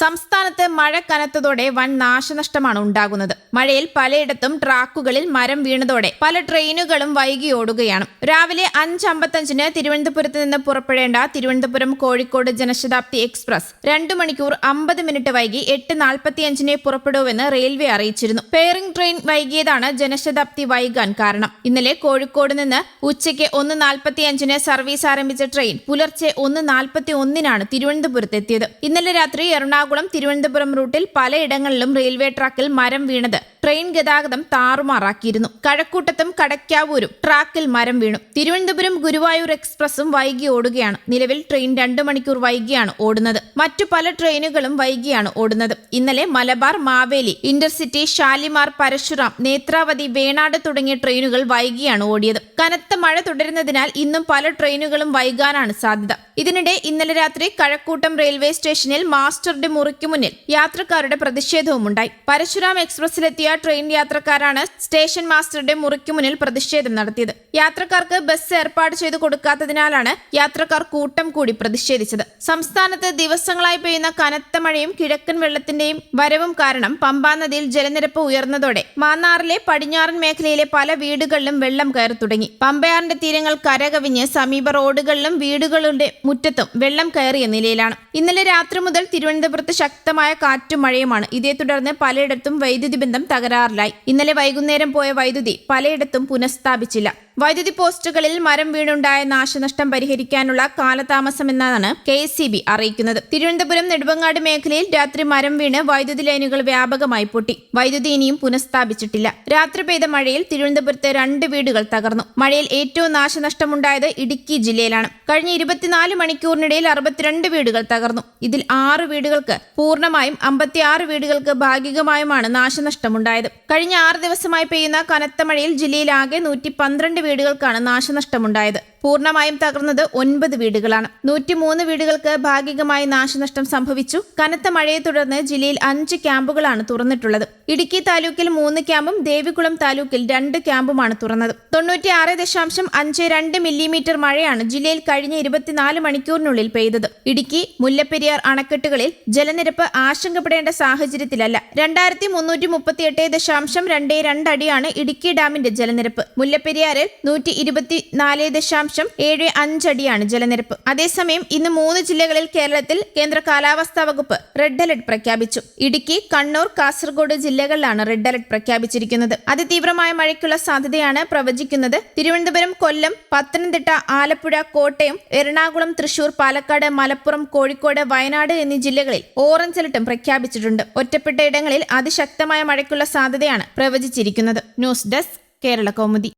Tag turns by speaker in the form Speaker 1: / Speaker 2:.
Speaker 1: സംസ്ഥാനത്ത് മഴ കനത്തതോടെ വൻ നാശനഷ്ടമാണ് ഉണ്ടാകുന്നത്. മഴയിൽ പലയിടത്തും ട്രാക്കുകളിൽ മരം വീണതോടെ പല ട്രെയിനുകളും വൈകി ഓടുകയാണ്. രാവിലെ അഞ്ച് അമ്പത്തഞ്ചിന് തിരുവനന്തപുരത്ത് നിന്ന് പുറപ്പെടേണ്ട തിരുവനന്തപുരം കോഴിക്കോട് ജനശതാബ്ദി എക്സ്പ്രസ് രണ്ടു മണിക്കൂർ അമ്പത് മിനിറ്റ് വൈകി എട്ട് നാൽപ്പത്തിയഞ്ചിനെ പുറപ്പെടുവെന്ന് റെയിൽവേ അറിയിച്ചിരുന്നു. പെയറിംഗ് ട്രെയിൻ വൈകിയതാണ് ജനശതാബ്ദി വൈകാൻ കാരണം. ഇന്നലെ കോഴിക്കോട് നിന്ന് ഉച്ചയ്ക്ക് ഒന്ന് നാൽപ്പത്തിയഞ്ചിന് സർവീസ് ആരംഭിച്ച ട്രെയിൻ പുലർച്ചെ ഒന്ന് നാൽപ്പത്തി ഒന്നിനാണ് തിരുവനന്തപുരത്ത് എത്തിയത് ഇന്നലെ രാത്രി എറണാകുളം തിരുവനന്തപുരം റൂട്ടിൽ പലയിടങ്ങളിലും റെയിൽവേ ട്രാക്കിൽ മരം വീണത് ട്രെയിൻ ഗതാഗതം താറുമാറാക്കിയിരുന്നു. കഴക്കൂട്ടത്തും കടക്കാവൂരും ട്രാക്കിൽ മരം വീണു. തിരുവനന്തപുരം ഗുരുവായൂർ എക്സ്പ്രസും വൈകി ഓടുകയാണ്. നിലവിൽ ട്രെയിൻ രണ്ടു മണിക്കൂർ വൈകിയാണ് ഓടുന്നത്. മറ്റു പല ട്രെയിനുകളും വൈകിയാണ് ഓടുന്നത്. ഇന്നലെ മലബാർ മാവേലി ഇന്റർസിറ്റി ഷാലിമാർ പരശുറാം നേത്രാവതി വേണാട് തുടങ്ങിയ ട്രെയിനുകൾ വൈകിയാണ് ഓടിയത്. കനത്ത മഴ തുടരുന്നതിനാൽ ഇന്നും പല ട്രെയിനുകളും വൈകാനാണ് സാധ്യത. ഇതിനിടെ ഇന്നലെ രാത്രി കഴക്കൂട്ടം റെയിൽവേ സ്റ്റേഷനിൽ മാസ്റ്ററുടെ മുറിക്കു മുന്നിൽ യാത്രക്കാരുടെ പ്രതിഷേധവുമുണ്ടായി. പരശുരാം എക്സ്പ്രസിലെത്തിയ ട്രെയിൻ യാത്രക്കാരാണ് സ്റ്റേഷൻ മാസ്റ്ററുടെ മുറിക്ക് മുന്നിൽ പ്രതിഷേധം നടത്തിയത്. യാത്രക്കാർക്ക് ബസ് ഏർപ്പാട് ചെയ്തു കൊടുക്കാത്തതിനാലാണ് യാത്രക്കാർ കൂട്ടം കൂടി പ്രതിഷേധിച്ചത്. സംസ്ഥാനത്ത് ദിവസങ്ങളായി പെയ്യുന്ന കനത്ത മഴയും കിഴക്കൻ വെള്ളത്തിന്റെയും വരവും കാരണം പമ്പാ നദിയിൽ ജലനിരപ്പ് ഉയർന്നതോടെ മാന്നാറിലെ പടിഞ്ഞാറൻ മേഖലയിലെ പല വീടുകളിലും വെള്ളം കയറി തുടങ്ങി. പമ്പയാറിന്റെ തീരങ്ങൾ കരകവിഞ്ഞ് സമീപ റോഡുകളിലും വീടുകളുടെ മുറ്റത്തും വെള്ളം കയറിയ നിലയിലാണ്. ഇന്നലെ രാത്രി മുതൽ തിരുവനന്തപുരത്ത് ശക്തമായ കാറ്റും മഴയുമാണ്. ഇതേ തുടർന്ന് പലയിടത്തും വൈദ്യുതി ബന്ധം തകരാറിലായി. ഇന്നലെ വൈകുന്നേരം പോയ വൈദ്യുതി പലയിടത്തും പുനഃസ്ഥാപിച്ചില്ല. വൈദ്യുതി പോസ്റ്റുകളിൽ മരം വീണുണ്ടായ നാശനഷ്ടം പരിഹരിക്കാനുള്ള കാലതാമസമെന്നാണ് കെ എസ് സി ബി അറിയിക്കുന്നത്. തിരുവനന്തപുരം നെടുവങ്ങാട് മേഖലയിൽ രാത്രി മരം വീണ് വൈദ്യുതി ലൈനുകൾ വ്യാപകമായി പൊട്ടി. വൈദ്യുതി ഇനിയും പുനഃസ്ഥാപിച്ചിട്ടില്ല. രാത്രി പെയ്ത മഴയിൽ തിരുവനന്തപുരത്ത് രണ്ട് വീടുകൾ തകർന്നു. മഴയിൽ ഏറ്റവും നാശനഷ്ടമുണ്ടായത് ഇടുക്കി ജില്ലയിലാണ്. കഴിഞ്ഞ ഇരുപത്തിനാല് മണിക്കൂറിനിടയിൽ അറുപത്തിരണ്ട് വീടുകൾ തകർന്നു. ഇതിൽ ആറ് വീടുകൾക്ക് പൂർണമായും അമ്പത്തിയാറ് വീടുകൾക്ക് ഭാഗികമായുമാണ് നാശനഷ്ടമുണ്ടായത്. കഴിഞ്ഞ ആറ് ദിവസമായി പെയ്യുന്ന കനത്ത മഴയിൽ ജില്ലയിലാകെ നൂറ്റി പന്ത്രണ്ട് വീടുകൾക്കാണ് നാശനഷ്ടമുണ്ടായത് പൂർണമായും തകർന്നത് ഒൻപത് വീടുകളാണ്. നൂറ്റിമൂന്ന് വീടുകൾക്ക് ഭാഗികമായി നാശനഷ്ടം സംഭവിച്ചു. കനത്ത മഴയെ തുടർന്ന് ജില്ലയിൽ അഞ്ച് ക്യാമ്പുകളാണ് തുറന്നിട്ടുള്ളത്. ഇടുക്കി താലൂക്കിൽ മൂന്ന് ക്യാമ്പും ദേവികുളം താലൂക്കിൽ രണ്ട് ക്യാമ്പുമാണ് തുറന്നത്. തൊണ്ണൂറ്റിയാറ് ദശാംശം അഞ്ച് രണ്ട് മില്ലിമീറ്റർ മഴയാണ് ജില്ലയിൽ കഴിഞ്ഞ ഇരുപത്തിനാല് മണിക്കൂറിനുള്ളിൽ പെയ്തത്. ഇടുക്കി മുല്ലപ്പെരിയാർ അണക്കെട്ടുകളിൽ ജലനിരപ്പ് ആശങ്കപ്പെടേണ്ട സാഹചര്യത്തിലല്ല. രണ്ടായിരത്തി മുന്നൂറ്റി മുപ്പത്തിയെട്ട് ദശാംശം രണ്ട് രണ്ട് അടിയാണ് ഇടുക്കി ഡാമിന്റെ ജലനിരപ്പ്. മുല്ലപ്പെരിയാറിൽ നൂറ്റി ഇരുപത്തിനാല് ദശാംശം ഏഴ് അഞ്ചടിയാണ് ജലനിരപ്പ്. അതേസമയം ഇന്ന് മൂന്ന് ജില്ലകളിൽ കേരളത്തിൽ കേന്ദ്ര കാലാവസ്ഥാ വകുപ്പ് റെഡ് അലർട്ട് പ്രഖ്യാപിച്ചു. ഇടുക്കി കണ്ണൂർ കാസർഗോഡ് ജില്ലകളിലാണ് റെഡ് അലർട്ട് പ്രഖ്യാപിച്ചിരിക്കുന്നത്. അതിതീവ്രമായ മഴയ്ക്കുള്ള സാധ്യതയാണ് പ്രവചിക്കുന്നത് തിരുവനന്തപുരം കൊല്ലം പത്തനംതിട്ട ആലപ്പുഴ കോട്ടയം എറണാകുളം തൃശൂർ പാലക്കാട് മലപ്പുറം കോഴിക്കോട് വയനാട് എന്നീ ജില്ലകളിൽ ഓറഞ്ച് അലർട്ടും പ്രഖ്യാപിച്ചിട്ടുണ്ട്. ഒറ്റപ്പെട്ട ഇടങ്ങളിൽ അതിശക്തമായ മഴയ്ക്കുള്ള സാധ്യതയാണ് പ്രവചിച്ചിരിക്കുന്നത്. News desk Kerala Kaumudi.